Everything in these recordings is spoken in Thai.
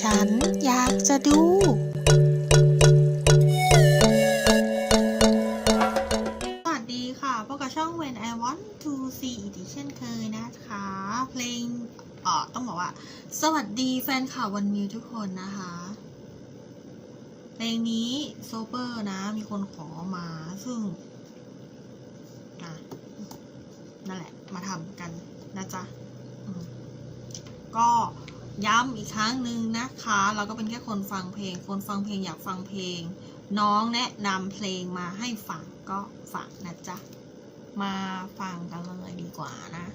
ฉันอยากจะดู สวัสดีค่ะพบกับช่อง When I Want to See อีกเช่นเคยนะคะ เพลงเอ่อต้องบอกว่า สวัสดีแฟนข่าววันมิวทุกคนนะคะ เพลงนี้โซเปอร์นะ มีคนขอมาซึ่งนั่นแหละ มาทำกันนะจ๊ะก็ ย้ำอีกครั้งหนึ่งนะคะ เราก็เป็นแค่คนฟังเพลง คนฟังเพลงอยากฟังเพลง น้องแนะนำเพลงมาให้ฟังก็ฟังนะจ๊ะ มาฟังกันเลยดีกว่านะ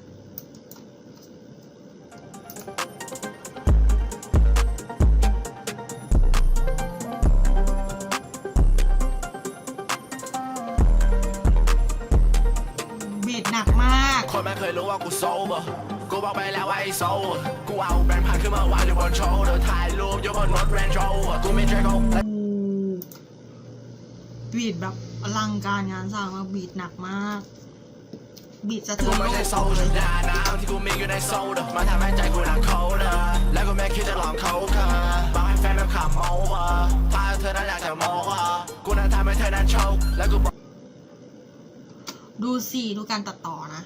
บีดหนักมาก คนไม่เคยรู้ว่ากูโซเบอร์ กูบอกไปแล้วไอ้โซกูเอาแบงค์พันขึ้นมาวางอยู่บนโชว์เดอถ่ายรูปอยู่บนรถแรนด์โรเวอร์กูไม่ใช่เขาบีดแบบอลังการงานสร้างมากบีดหนักมาก บีดสะเทือนโลไม่กใช่โซเดอร์ยาน้ำที่กูมีอยู่ในโซเดมาทำให้ใจกูหนักโคเดอแล้วกูไม่คิดจะลองเขาค่ะบอกให้แฟนแบบขับโมเวอร์ถ้าเธอนั้นอยากจะโมเวอร์กูนั้นทำให้เธอนั้นโชว์แล้วกูบอกดูสิดูการตัดต่อนะ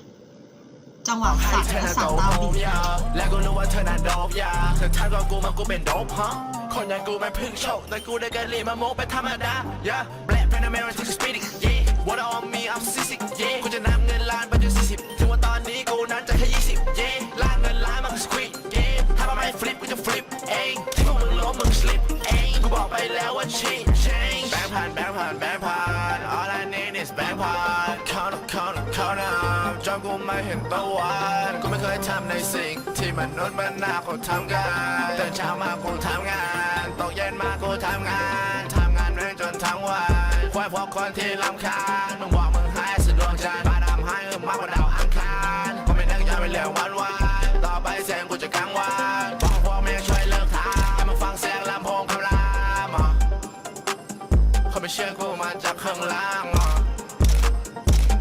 จังหวะให้สัตว์เธอและสัตโกว์ตามบีมดยาแล้วกูรู้ว่าเธอนั้นโดบยาเธอทักว่ากูมากูเป็นโดบฮะคนอย่างกูไม่พึ่งโชคแต่กูได้แค่รีมาโมเป็นธรรมดา yeah black panamera to the speedy yeah what on me I'm sick yeah กูจะนำเงินล้านไปจนสี่สิบถึงว่าตอนนี้กูนั้นจะแค่ยี่สิบ yeah ล้านเงินล้านมันคือ squeak yeah ถ้ามันไม่ฟลิปกูจะฟลิปเองที่พวกมึงล้มมึงสลิปเองกูบอกไปแล้วว่า change change แบงค์พันแบงค์พันแบงค์พัน all I need is แบงค์พัน count up count up count up จนกูไม่เห็นตะวันกูไม่เคยทำในสิ่ง ที่มนุษย์มันน่าเขาทำกันตื่นเช้ามากูทำงานตกเย็นมากูทำงานทำงานแม่งจนทั้งวันควายพวกคนที่รำคาญมึงบอกมึงหายสะดวกใจบ้าดำให้มึงมากกว่าดาวอังคารกูไม่นึกจะไปเรื่องวันวานต่อไปเสียงกูจะกังวานบอกพวกแม่งช่วยเลิกทำมาฟังเสียงลำโพงคำรามอะเขาไม่เชื่อกูมาจากข้างล่างอะ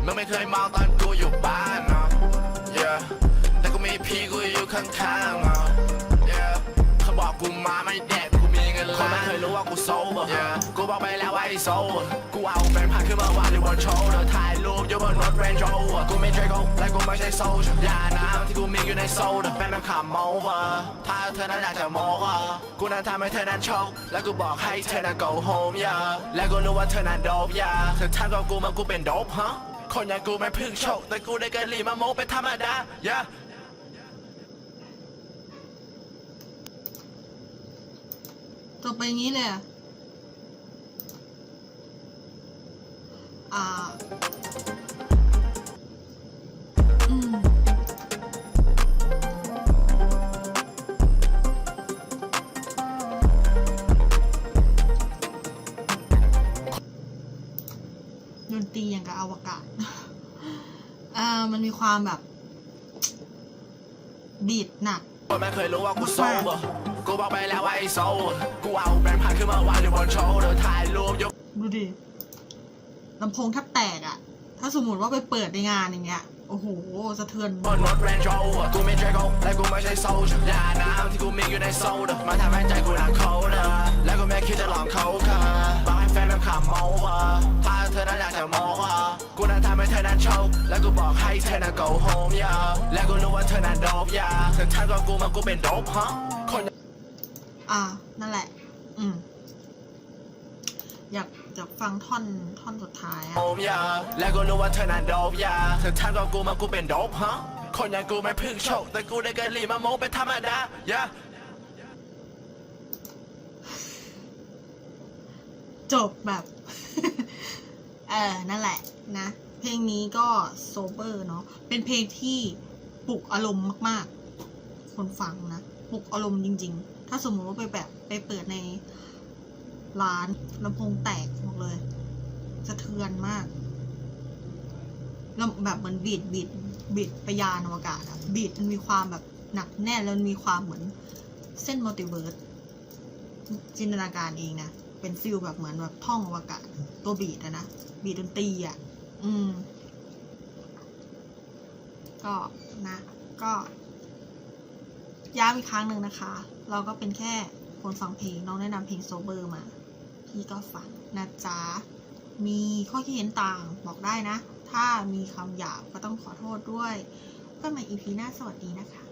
มึงไม่เคยเมาตอนกูอยู่บ้านเนาะ yeah แต่กูมีพี่กูอยู่ข้างๆเนาะ yeah เขาบอกกูมาไม่แดกกูมีเงินล้านคนไม่เคยรู้ว่ากูโซเบอร์ yeah กูบอกไปแล้วว่าไอ้โซกูเอาแบงค์พันขึ้นมาวางอยู่บนโชว์เดอถ่ายรูปอยู่บนรถแรนด์โรเวอร์กูไม่ใช่เขาและกูไม่ใช่โซลยาน้ำที่กูมีอยู่ในโซเดอแฟนแบบขับโมเวอร์ถ้าเธอนั้นอยากจะโมเวอร์กูนั้นทำให้เธอนั้นโชคแล้วกูบอกให้เธอนั้น go home yeah และกูรู้ว่าเธอนั้นโดบ yeah เธอทักกับกูมากูเป็นโดบฮะ คนอย่างกูไม่พึ่งโชค แต่กูได้แค่รีมาโมเป็นธรรมดา yeah จบไปงนี้เลยอะ ดนตรีอย่างกับอวกาศอ่ามันมีความแบบบีดหนักคนไม่เคยรู้ว่ากูโซเบอร์กูบอกไปแล้วว่าไอ้โซกูเอาแบงค์พันขึ้นมาวางอยู่บนโชว์เดอถ่ายรูปยกดูดิลำโพงแทบแตกอะถ้าสมมติว่าไปเปิดในงานอย่างเงี้ยโอ้โห สะเทือนบนรถแรนด์โรเวอร์กูไม่ใช่เขาและกูไม่ใช่โซลยาน้ำที่กูมีอยู่ในโซเดอมาทำให้ใจกูหนักโคเดอและกูไม่คิดจะลองเขาค่ะบอกให้แฟนแบบขับโมเวอร์ถ้าเธ อนั้นอยากจะโมเวอร์กูนั้นทำให้เธอนั้นโชคและกูบอกให้เธอนั้น go home yeah และกูรู้ว่าเธอนั้นโดบ yeah เธอทักกับกูมากูเป็นโดบฮะคนอ่านั่นแหละ อืมอยากอยากฟังท่อนท่อนสุดท้ายอะโอมยาและกูรู้ว่าเธอนั้นโดบยาเธอทักกับกูมากูเป็นโดบฮะคนอย่างกูไม่พึ่งโชคแต่กูได้แค่รีมาโมเป็นธรรมดา yeah จบแบบ เออนั่นแหละนะ เพลงนี้ก็โซเบอร์เนาะเป็นเพลงที่ปลุกอารมณ์มาก ๆ คนฟังนะปลุกอารมณ์จริง ๆ ถ้าสมมติว่าไปแบบไปเปิดในร้านลำโพงแตกหมดเลยสะเทือนมากแล้วแบบเหมือนบีดบีดบีดไปยานอวกาศอะบีดมันมีความแบบหนักแน่นแล้วมีความเหมือนเส้นมัลติเวิร์สจินตนาการเองนะ เป็นฟิลแบบเหมือนแบบท่องอวกาศตัวบีดอะนะ บีดดนตรีอะ อืม ก็นะ ก็ย้ำอีกครั้งหนึ่งนะคะ เราก็เป็นแค่คนฟังเพลง น้องแนะนำเพลงโซเบอร์มา พี่ก็ฟังนะจ๊ะ มีข้อคิดเห็นต่างบอกได้นะ ถ้ามีคำหยาบก็ต้องขอโทษด้วยเพื่อนใหม่อีพีหน้าสวัสดีนะคะ